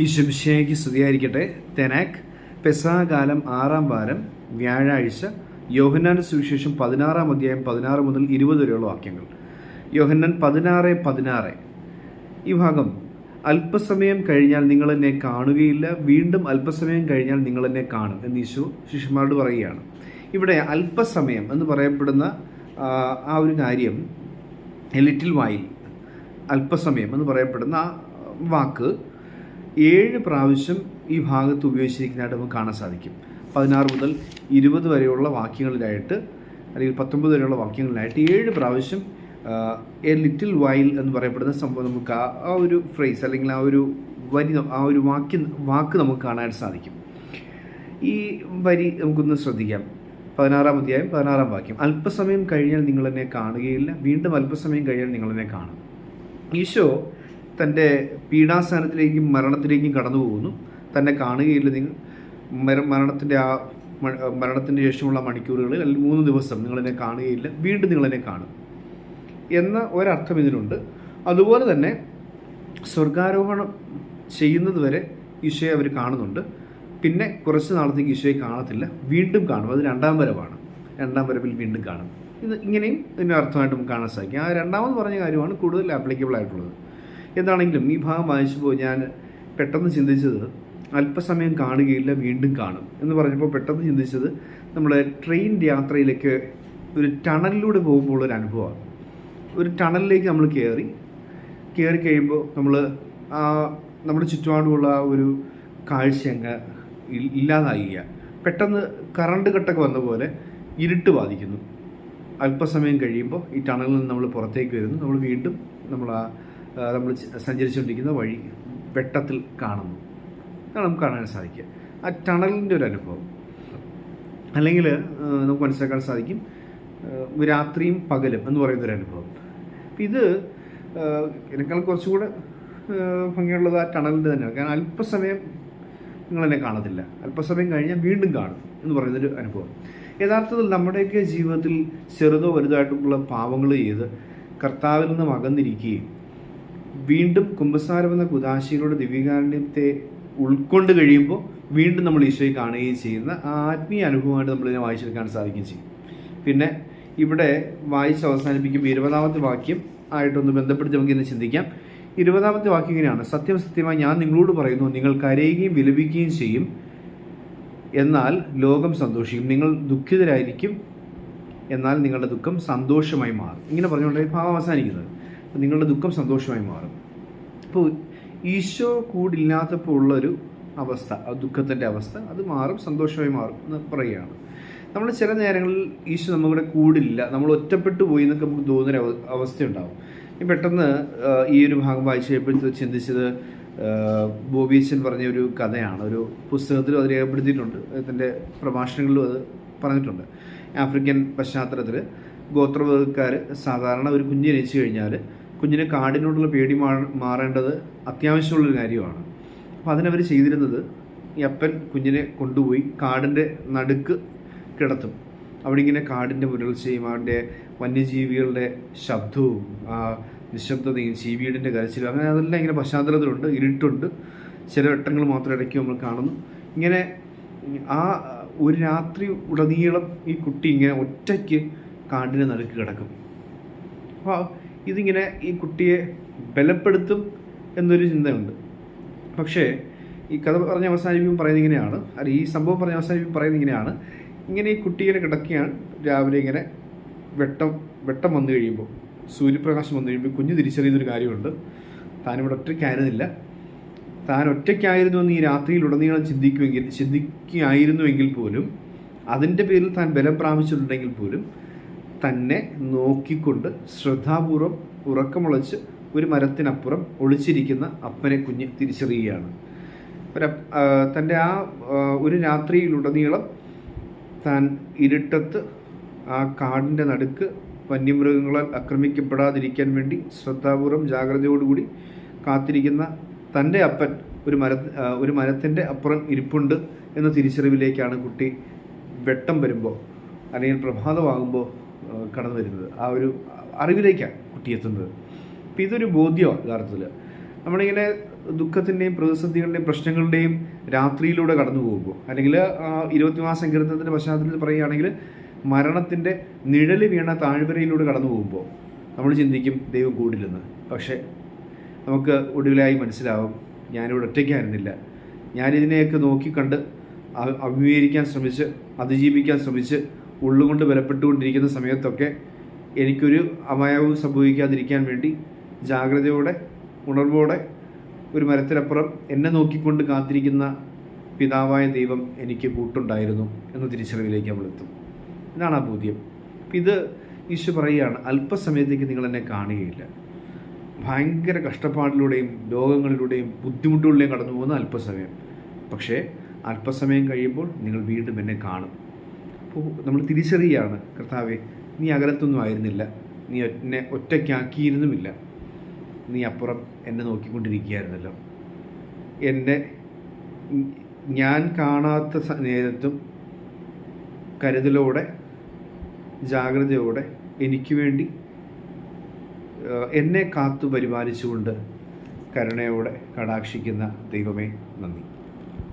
ഈശംശയ്ക്ക് സ്തുതിയായിരിക്കട്ടെ. തെനാക് പെസാകാലം ആറാം വാരം വ്യാഴാഴ്ച യോഹന്നാൻ സുവിശേഷം പതിനാറാം അധ്യായം പതിനാറ് മുതൽ ഇരുപത് വരെയുള്ള വാക്യങ്ങൾ. യോഹന്നാൻ പതിനാറ് പതിനാറ്. ഈ ഭാഗം അല്പസമയം കഴിഞ്ഞാൽ നിങ്ങൾ എന്നെ കാണുകയില്ല വീണ്ടും അല്പസമയം കഴിഞ്ഞാൽ നിങ്ങൾ എന്നെ കാണും എന്ന് ഈശോ ശിഷ്യന്മാരോട് പറയുകയാണ്. ഇവിടെ അല്പസമയം എന്ന് പറയപ്പെടുന്ന ആ, ആ ഒരു കാര്യം ലിറ്റിൽ വായിൽ അല്പസമയം എന്ന് പറയപ്പെടുന്ന ആ വാക്ക് ഏഴ് പ്രാവശ്യം ഈ ഭാഗത്ത് ഉപയോഗിച്ചിരിക്കുന്നതായിട്ട് നമുക്ക് കാണാൻ സാധിക്കും. പതിനാറ് മുതൽ ഇരുപത് വരെയുള്ള വാക്യങ്ങളിലായിട്ട് അല്ലെങ്കിൽ പത്തൊമ്പത് വരെയുള്ള വാക്യങ്ങളിലായിട്ട് ഏഴ് പ്രാവശ്യം എ ലിറ്റിൽ വൈൽ എന്ന് പറയപ്പെടുന്ന സംഭവം നമുക്ക് ആ ഒരു ഫ്രേസ് അല്ലെങ്കിൽ ആ ഒരു വരി ആ ഒരു വാക്യം വാക്ക് നമുക്ക് കാണാനായിട്ട് സാധിക്കും. ഈ വരി നമുക്കൊന്ന് ശ്രദ്ധിക്കാം. പതിനാറാം അധ്യായം പതിനാറാം വാക്യം. അല്പസമയം കഴിഞ്ഞാൽ നിങ്ങൾ എന്നെ കാണുകയില്ല. വീണ്ടും അല്പസമയം കഴിഞ്ഞാൽ നിങ്ങൾ എന്നെ കാണും. ഈശോ തന്റെ പീഡാസ്ഥാനത്തിലേക്കും മരണത്തിലേക്കും കടന്നു പോകുന്നു. തന്നെ കാണുകയില്ല നിങ്ങൾ. മര മരണത്തിന്റെ ആ മരണത്തിന്റെ ശേഷമുള്ള മണിക്കൂറുകളിൽ അല്ലെങ്കിൽ മൂന്ന് ദിവസം നിങ്ങളെന്നെ കാണുകയില്ല. വീണ്ടും നിങ്ങളെന്നെ കാണും. എന്ന ഒരർത്ഥം ഇതിനുണ്ട് അതുപോലെ തന്നെ സ്വർഗാരോഹണം ചെയ്യുന്നത് വരെ ഈശോയെ അവർ കാണുന്നുണ്ട്. പിന്നെ കുറച്ച് നാളത്തേക്ക് ഈശോയെ കാണത്തില്ല. വീണ്ടും കാണും. അത് രണ്ടാം വരവാണ്. രണ്ടാം വരവിൽ വീണ്ടും കാണും. ഇത് ഇങ്ങനെയും ഇതിന്റെ അർത്ഥമായിട്ട് കാണാൻ സാധിക്കും. ആ രണ്ടാമത് പറഞ്ഞ കാര്യമാണ് കൂടുതൽ ആപ്ലിക്കബിൾ ആയിട്ടുള്ളത്. എന്താണെങ്കിലും ഈ ഭാഗം വായിച്ചപ്പോൾ ഞാൻ പെട്ടെന്ന് ചിന്തിച്ചത് അല്പസമയം കാണുകയില്ല വീണ്ടും കാണും എന്ന് പറഞ്ഞപ്പോൾ പെട്ടെന്ന് ചിന്തിച്ചത് നമ്മുടെ ട്രെയിൻ യാത്രയിലേക്ക് ഒരു ടണലിലൂടെ പോകുമ്പോൾ ഒരു അനുഭവമാണ്. ഒരു ടണലിലേക്ക് നമ്മൾ കയറി കയറി കഴിയുമ്പോൾ നമ്മൾ ആ നമ്മുടെ ചുറ്റുപാടുമുള്ള ആ ഒരു കാഴ്ച അങ്ങ് ഇല്ലാതായി പെട്ടെന്ന് കറണ്ട് കട്ടൊക്കെ വന്ന പോലെ ഇരുട്ട് ബാധിക്കുന്നു. അല്പസമയം കഴിയുമ്പോൾ ഈ ടണലിൽ നിന്ന് നമ്മൾ പുറത്തേക്ക് വരുന്നു. നമ്മൾ വീണ്ടും നമ്മൾ ആ, നമ്മൾ സഞ്ചരിച്ചുകൊണ്ടിരിക്കുന്ന വഴി വെട്ടത്തിൽ കാണുന്നു. അതാണ് നമുക്ക് കാണാൻ സാധിക്കുക. ആ ടണലിന്റെ ഒരു അനുഭവം. അല്ലെങ്കിൽ നമുക്ക് മനസ്സിലാക്കാൻ സാധിക്കും രാത്രിയും പകലും എന്ന് പറയുന്ന ഒരു അനുഭവം ഇത് ആ, എന്നെക്കാൾ കുറച്ചുകൂടെ ഭംഗിയുള്ളത് ആ ടണലിന്റെ തന്നെയാണ്. കാരണം അല്പസമയം നിങ്ങളെന്നെ കാണത്തില്ല. അല്പസമയം കഴിഞ്ഞാൽ വീണ്ടും കാണും എന്ന് പറയുന്നൊരു അനുഭവം. യഥാർത്ഥത്തിൽ നമ്മുടെയൊക്കെ ജീവിതത്തിൽ ചെറുതോ വലുതായിട്ടുള്ള പാവങ്ങൾ ചെയ്ത് കർത്താവിൽ നിന്നും അകന്നിരിക്കുകയും വീണ്ടും കുംഭസാരം എന്ന കുതാശികളുടെ ദിവ്യകാരുണ്യത്തെ ഉൾക്കൊണ്ട് കഴിയുമ്പോൾ വീണ്ടും നമ്മൾ ഈശോയെ കാണുകയും ചെയ്യുന്ന ആ ആത്മീയ അനുഭവമായിട്ട് നമ്മളിതിനെ വായിച്ചെടുക്കാൻ സാധിക്കുകയും ചെയ്യും. പിന്നെ ഇവിടെ വായിച്ച് അവസാനിപ്പിക്കുമ്പോൾ ഇരുപതാമത്തെ വാക്യം ആയിട്ടൊന്ന് ബന്ധപ്പെടുത്തി നമുക്ക് ഇന്ന് ചിന്തിക്കാം. ഇരുപതാമത്തെ വാക്യം ഇങ്ങനെയാണ്. സത്യം സത്യമായി ഞാൻ നിങ്ങളോട് പറയുന്നു നിങ്ങൾ കരയുകയും വിലപിക്കുകയും ചെയ്യും. എന്നാൽ ലോകം സന്തോഷിക്കും. നിങ്ങൾ ദുഃഖിതരായിരിക്കും. എന്നാൽ നിങ്ങളുടെ ദുഃഖം സന്തോഷമായി മാറും. ഇങ്ങനെ പറഞ്ഞുകൊണ്ട് ഈ ഭാവം അവസാനിക്കുന്നത്. നിങ്ങളുടെ ദുഃഖം സന്തോഷമായി മാറും. അപ്പോൾ ഈശോ കൂടില്ലാത്തപ്പോൾ ഉള്ളൊരു അവസ്ഥ ആ ദുഃഖത്തിന്റെ അവസ്ഥ അത് മാറും സന്തോഷമായി മാറും എന്ന് പറയുകയാണ്. നമ്മൾ ചില നേരങ്ങളിൽ ഈശോ നമ്മുടെ കൂടില്ല നമ്മൾ ഒറ്റപ്പെട്ടു പോയി എന്നൊക്കെ നമുക്ക് തോന്നുന്നൊരു അവ- അവസ്ഥയുണ്ടാവും. ഈ പെട്ടെന്ന് ഈ ഒരു ഭാഗം വായിച്ച് കഴിയുമ്പോൾ ചിന്തിച്ചത് ബോബീച്ചൻ പറഞ്ഞ ഒരു കഥയാണ് ഒരു പുസ്തകത്തിലും അത് രേഖപ്പെടുത്തിയിട്ടുണ്ട് അതിന്റെ പ്രഭാഷണങ്ങളിലും അത് പറഞ്ഞിട്ടുണ്ട്. ആഫ്രിക്കൻ പശ്ചാത്തലത്തിൽ ഗോത്രവർഗക്കാർ സാധാരണ ഒരു കുഞ്ഞ് ജനിച്ചു കഴിഞ്ഞാൽ കുഞ്ഞിന് കാടിനോടുള്ള പേടി മാ മാറേണ്ടത് അത്യാവശ്യമുള്ളൊരു കാര്യമാണ്. അപ്പോൾ അതിനവർ ചെയ്തിരുന്നത് ഈ അപ്പൻ കുഞ്ഞിനെ കൊണ്ടുപോയി കാടിന്റെ നടുക്ക് കിടത്തും. അവിടെ ഇങ്ങനെ കാടിന്റെ മുരൾച്ചയും അവന്റെ വന്യജീവികളുടെ ശബ്ദവും നിശബ്ദതയും ചീവീടിന്റെ കരച്ചിലും അങ്ങനെ അതെല്ലാം ഇങ്ങനെ പശ്ചാത്തലത്തിലുണ്ട് ഇരുട്ടുണ്ട്. ചില വട്ടങ്ങൾ മാത്രം ഇടയ്ക്ക് നമ്മൾ കാണുന്നു. ഇങ്ങനെ ആ ഒരു രാത്രി ഉടനീളം ഈ കുട്ടി ഇങ്ങനെ ഒറ്റയ്ക്ക് കാടിന്റെ നടുക്ക് കിടക്കും. അപ്പോൾ ഇതിങ്ങനെ ഈ കുട്ടിയെ ബലപ്പെടുത്തും എന്നൊരു ചിന്തയുണ്ട്. പക്ഷേ ഈ കഥ പറഞ്ഞ് അവസാനിപ്പിക്കും പറയുന്നത് ഇങ്ങനെയാണ്. അല്ല ഈ സംഭവം പറഞ്ഞ് അവസാനിപ്പിക്കും പറയുന്നത് ഇങ്ങനെയാണ്. ഇങ്ങനെ ഈ കുട്ടി ഇങ്ങനെ കിടക്കുകയാണ്. രാവിലെ ഇങ്ങനെ വെട്ടം വെട്ടം വന്നു കഴിയുമ്പോൾ സൂര്യപ്രകാശം വന്നു കഴിയുമ്പോൾ കുഞ്ഞ് തിരിച്ചറിയുന്നൊരു കാര്യമുണ്ട്. താനിവിടെ ഒറ്റയ്ക്കായിരുന്നില്ല. താൻ ഒറ്റയ്ക്കായിരുന്നു എന്ന് ഈ രാത്രിയിൽ ഉടനീളം ചിന്തിക്കുമെങ്കിൽ ചിന്തിക്കുകയായിരുന്നുവെങ്കിൽ പോലും അതിന്റെ പേരിൽ താൻ ബലം പ്രാപിച്ചിട്ടുണ്ടെങ്കിൽ പോലും തന്നെ നോക്കിക്കൊണ്ട് ശ്രദ്ധാപൂർവം ഉറക്കമുളച്ച് ഒരു മരത്തിനപ്പുറം ഒളിച്ചിരിക്കുന്ന അപ്പനെ കുഞ്ഞ് തിരിച്ചറിയുകയാണ്. ഒരു തന്റെ ആ ഒരു രാത്രിയിലുടനീളം താൻ ഇരുട്ടത്ത് ആ കാടിന്റെ നടുക്ക് വന്യമൃഗങ്ങളാൽ ആക്രമിക്കപ്പെടാതിരിക്കാൻ വേണ്ടി ശ്രദ്ധാപൂർവം ജാഗ്രതയോടുകൂടി കാത്തിരിക്കുന്ന തന്റെ അപ്പൻ ഒരു മര ഒരു മരത്തിന്റെ അപ്പുറം ഇരിപ്പുണ്ട് എന്ന തിരിച്ചറിവിലേക്കാണ് കുട്ടി വെട്ടം വരുമ്പോൾ അല്ലെങ്കിൽ പ്രഭാതമാകുമ്പോൾ കടന്നു വരുന്നത്. ആ ഒരു അറിവിലേക്കാണ് കുട്ടി എത്തുന്നത്. അപ്പം ഇതൊരു ബോധ്യമാണ് യഥാർത്ഥത്തിൽ. നമ്മളിങ്ങനെ ദുഃഖത്തിന്റെയും പ്രതിസന്ധികളുടെയും പ്രശ്നങ്ങളുടെയും രാത്രിയിലൂടെ കടന്നു പോകുമ്പോൾ അല്ലെങ്കിൽ ആ മാസം സങ്കീർത്തനത്തിന്റെ പശ്ചാത്തലത്തിൽ പറയുകയാണെങ്കിൽ മരണത്തിന്റെ നിഴൽ വീണ താഴ്വരയിലൂടെ കടന്നു പോകുമ്പോൾ നമ്മൾ ചിന്തിക്കും ദൈവം കൂടില്ലെന്ന്. പക്ഷേ നമുക്ക് ഒടുവിലായി മനസ്സിലാവും ഞാനിവിടെ ഒറ്റയ്ക്കായിരുന്നില്ല ഞാനിതിനെയൊക്കെ നോക്കിക്കണ്ട് അഭിമുഖീകരിക്കാൻ ശ്രമിച്ച് അതിജീവിക്കാൻ ശ്രമിച്ച് ഉള്ളുകൊണ്ട് ബലപ്പെട്ടുകൊണ്ടിരിക്കുന്ന സമയത്തൊക്കെ എനിക്കൊരു അമയവും സംഭവിക്കാതിരിക്കാൻ വേണ്ടി ജാഗ്രതയോടെ ഉണർവോടെ ഒരു മരത്തിനപ്പുറം എന്നെ നോക്കിക്കൊണ്ട് കാത്തിരിക്കുന്ന പിതാവായ ദൈവം എനിക്ക് കൂട്ടുണ്ടായിരുന്നു എന്ന തിരിച്ചറിവിലേക്ക് നമ്മൾ എത്തും. ഇതാണ് ആ ബോധ്യം. അപ്പം ഇത് ഈശോ പറയുകയാണ് അല്പസമയത്തേക്ക് നിങ്ങൾ എന്നെ കാണുകയില്ല. ഭയങ്കര കഷ്ടപ്പാടിലൂടെയും രോഗങ്ങളിലൂടെയും ബുദ്ധിമുട്ടുകളിലൂടെയും കടന്നു പോകുന്ന അല്പസമയം. പക്ഷേ അല്പസമയം കഴിയുമ്പോൾ നിങ്ങൾ വീണ്ടും എന്നെ കാണും. നമ്മൾ തിരിച്ചറിയുകയാണ് കർത്താവെ നീ അകലത്തൊന്നും ആയിരുന്നില്ല. നീ എന്നെ ഒറ്റയ്ക്കാക്കിയിരുന്നുമില്ല. നീ അപ്പുറം എന്നെ നോക്കിക്കൊണ്ടിരിക്കുകയായിരുന്നല്ലോ. എന്റെ ഞാൻ കാണാത്ത നേരത്തും കരുതലോടെ ജാഗ്രതയോടെ എനിക്ക് വേണ്ടി എന്നെ കാത്തു പരിപാലിച്ചുകൊണ്ട് കരുണയോടെ കടാക്ഷിക്കുന്ന ദൈവമേ നന്ദി.